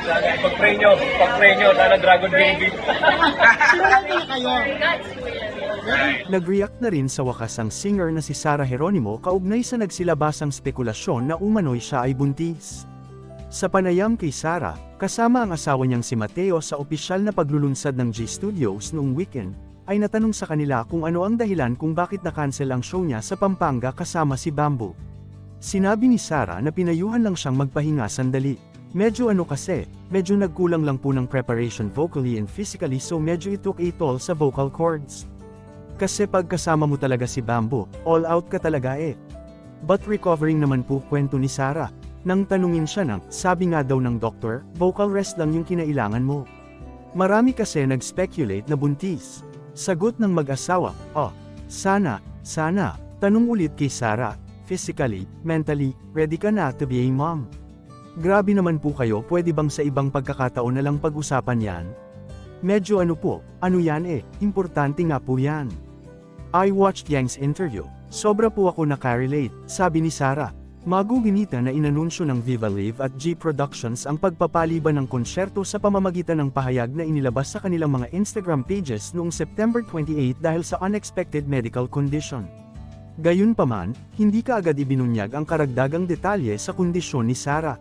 Sana ipag-pray nyo, pag-pray nyo, sana Dragon Baby. Sigurado na kayo. Nag-react na rin sa wakas ang singer na si Sarah Geronimo kaugnay sa nagsilabasang spekulasyon na umano'y siya ay buntis. Sa panayam kay Sarah, kasama ang asawa niyang si Mateo sa opisyal na paglulunsad ng G Studios noong weekend, ay natanong sa kanila kung ano ang dahilan kung bakit na-cancel ang show niya sa Pampanga kasama si Bamboo. Sinabi ni Sarah na pinayuhan lang siyang magpahinga sandali. Medyo ano kasi, medyo nagkulang lang po ng preparation vocally and physically so medyo it took a toll sa vocal cords. Kasi pag kasama mo talaga si Bamboo, all out ka talaga eh. But recovering naman po kwento ni Sarah. Nang tanungin siya ng, sabi nga daw ng doktor, vocal rest lang yung kinailangan mo. Marami kasi nag-speculate na buntis. Sagot ng mag-asawa, oh, sana, sana, tanong ulit kay Sarah, physically, mentally, ready ka na to be a mom. Grabe naman po kayo, pwede bang sa ibang pagkakataon na lang pag-usapan yan? Medyo ano po, ano yan eh, importante nga po yan. I watched Yang's interview. Sobra po ako nakarelate, sabi ni Sarah. Maguginita na inanunsyo ng Viva Live at G Productions ang pagpapaliban ng konsyerto sa pamamagitan ng pahayag na inilabas sa kanilang mga Instagram pages noong September 28 dahil sa unexpected medical condition. Gayunpaman, hindi ka agad ibinunyag ang karagdagang detalye sa kondisyon ni Sarah.